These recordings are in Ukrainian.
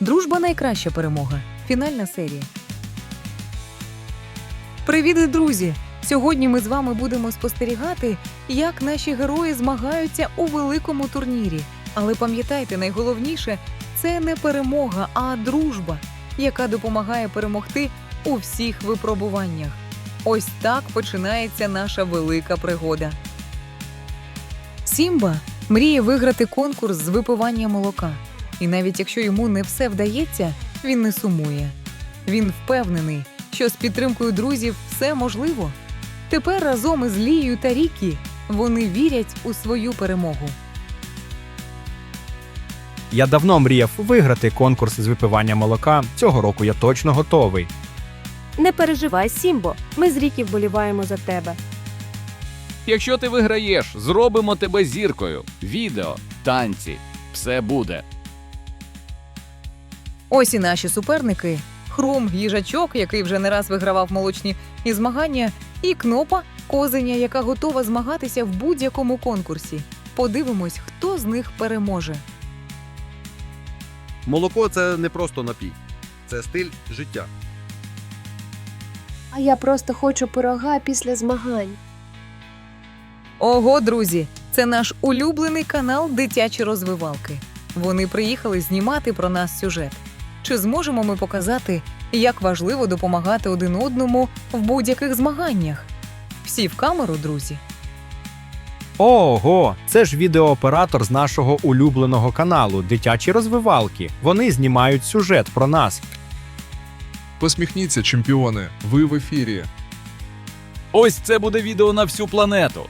Дружба найкраща перемога. Фінальна серія. Привіт, друзі! Сьогодні ми з вами будемо спостерігати, як наші герої змагаються у великому турнірі. Але пам'ятайте, найголовніше це не перемога, а дружба, яка допомагає перемогти у всіх випробуваннях. Ось так починається наша велика пригода. Сімба мріє виграти конкурс з випивання молока. І навіть якщо йому не все вдається, він не сумує. Він впевнений, що з підтримкою друзів все можливо. Тепер разом із Лією та Рікі вони вірять у свою перемогу. Я давно мріяв виграти конкурс з випивання молока. Цього року я точно готовий. Не переживай, Сімбо. Ми з Рікі вболіваємо за тебе. Якщо ти виграєш, зробимо тебе зіркою. Відео, танці, все буде. Ось і наші суперники: Хрум, їжачок, який вже не раз вигравав молочні і змагання, і кнопа козеня, яка готова змагатися в будь-якому конкурсі. Подивимось, хто з них переможе. Молоко це не просто напій, це стиль життя. А я просто хочу пирога після змагань. Ого, друзі, це наш улюблений канал Дитячі розвивалки. Вони приїхали знімати про нас сюжет. Чи зможемо ми показати, як важливо допомагати один одному в будь-яких змаганнях? Всі в камеру, друзі. Ого, це ж відеооператор з нашого улюбленого каналу Дитячі розвивалки. Вони знімають сюжет про нас. Посміхніться, чемпіони, ви в ефірі. Ось це буде відео на всю планету.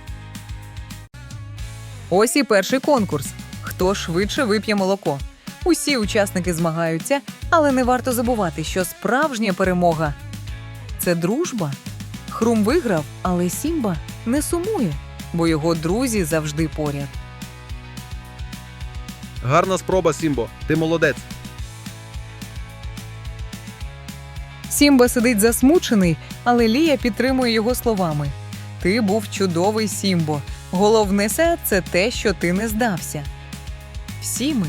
Ось і перший конкурс: хто швидше вип'є молоко. Усі учасники змагаються, але не варто забувати, що справжня перемога це дружба. Хрум виграв, але Сімба не сумує, бо його друзі завжди поряд. Гарна спроба, Сімбо, ти молодець. Сімба сидить засмучений, але Лія підтримує його словами: Ти був чудовий Сімбо. Головне це те, що ти не здався. Всі ми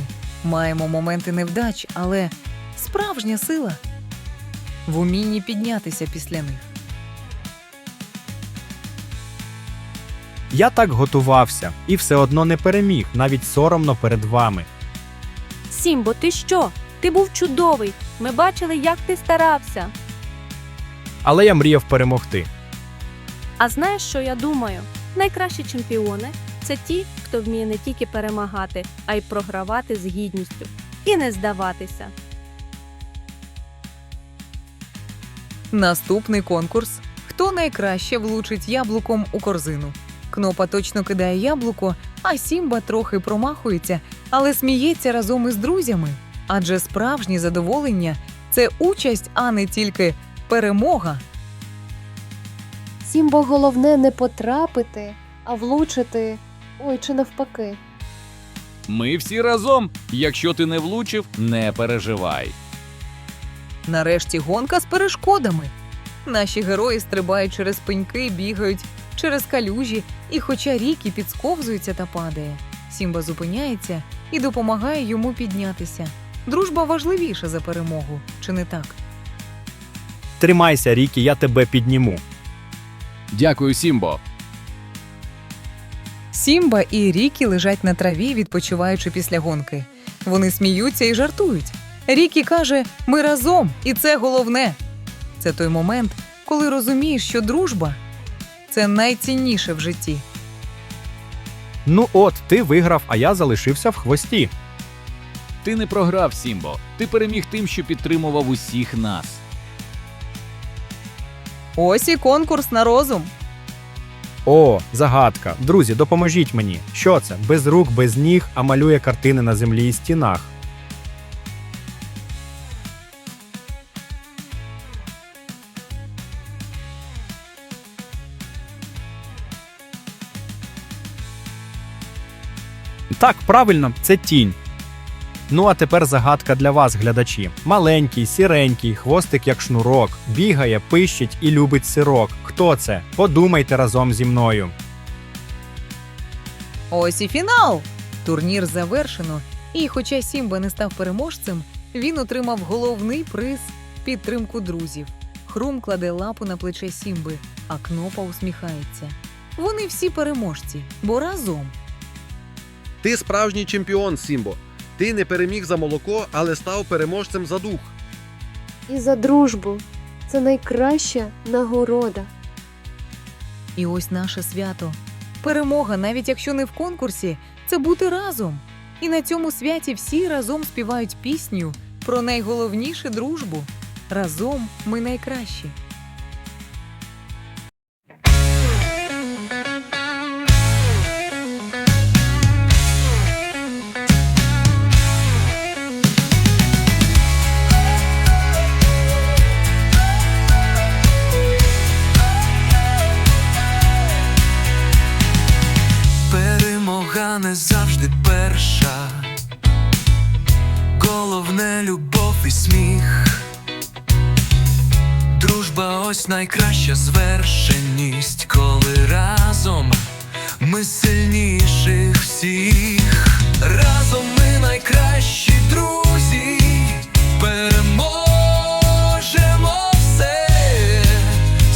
маємо моменти невдач, але справжня сила в умінні піднятися після них. Я так готувався і все одно не переміг, навіть соромно перед вами. Сімбо, ти що? Ти був чудовий. Ми бачили, як ти старався. Але я мріяв перемогти. А знаєш, що я думаю? Найкращі чемпіони це ті, хто вміє не тільки перемагати, а й програвати з гідністю і не здаватися. Наступний конкурс: хто найкраще влучить яблуком у корзину. Кнопа точно кидає яблуко, а Сімба трохи промахується, але сміється разом із друзями. Адже справжнє задоволення це участь, а не тільки перемога. Сімбо головне не потрапити, а влучити. Ой, чи навпаки. Ми всі разом. Якщо ти не влучив, не переживай. Нарешті гонка з перешкодами. Наші герої стрибають через пеньки, бігають через калюжі, і хоча Рікі підсковзується та падає, Сімба зупиняється і допомагає йому піднятися. Дружба важливіша за перемогу, чи не так? Тримайся, Рікі, я тебе підніму. Дякую, Сімбо. Сімба і Рікі лежать на траві, відпочиваючи після гонки. Вони сміються і жартують. Рікі каже: Ми разом, і це головне. Це той момент, коли розумієш, що дружба це найцінніше в житті. Ну от, ти виграв, а я залишився в хвості. Ти не програв, Сімбо. Ти переміг тим, що підтримував усіх нас. Ось і конкурс на розум. О, загадка. Друзі, допоможіть мені. Що це? Без рук, без ніг, а малює картини на землі і стінах. Так, правильно, це тінь. Ну а тепер загадка для вас, глядачі. Маленький, сіренький, хвостик як шнурок, бігає, пищить і любить сирок. Хто це? Подумайте разом зі мною. Ось і фінал. Турнір завершено, і хоча Сімба не став переможцем, Він отримав головний приз підтримку друзів. Хрум кладе лапу на плече Сімби, а кнопа усміхається. Вони всі переможці, бо разом. Ти справжній чемпіон, Сімбо. Ти не переміг за молоко, але став переможцем за дух. І за дружбу. Це найкраща нагорода. І ось наше свято. Перемога, навіть якщо не в конкурсі, це бути разом. І на цьому святі всі разом співають пісню про найголовніше дружбу. Разом ми найкращі. Любов і сміх. Дружба ось найкраща звершеність, коли разом ми сильніших всіх. Разом ми найкращі друзі, переможемо все,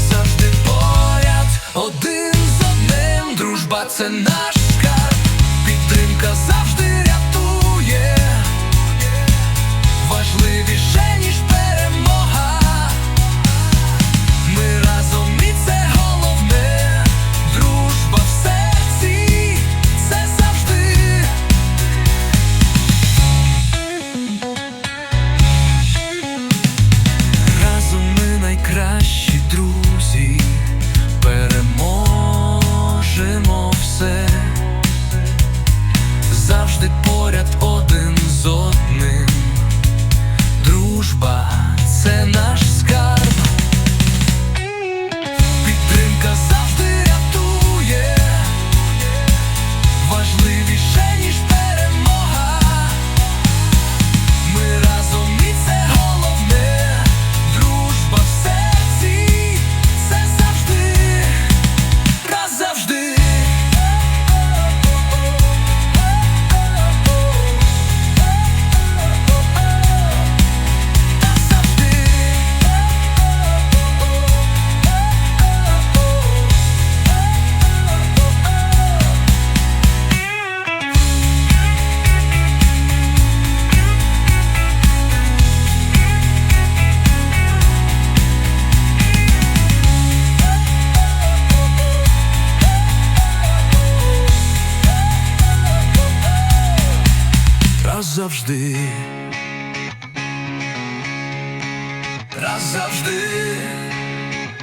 завжди поряд один з одним. Дружба це наш Раз завжди.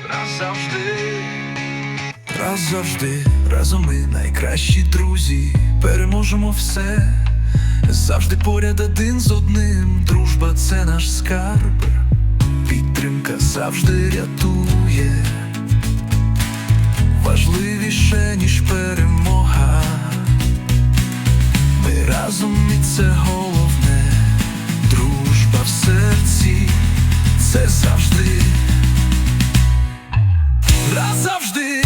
Раз завжди. Раз завжди. Разом ми найкращі друзі. Переможемо все. Завжди поряд один з одним. Дружба це наш скарб. Підтримка завжди рятує. Важливіше, ніж перемога. Ми разом і це головне, серці, це завжди. Раз завжди,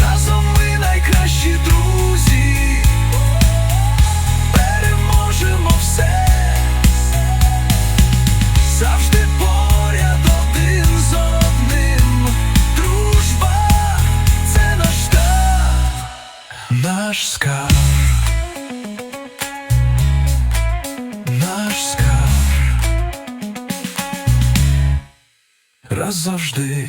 разом ми найкращі друзі. Переможемо все. Завжди поряд один з одним. Дружба це наш скарб, наш скарб. Завжди.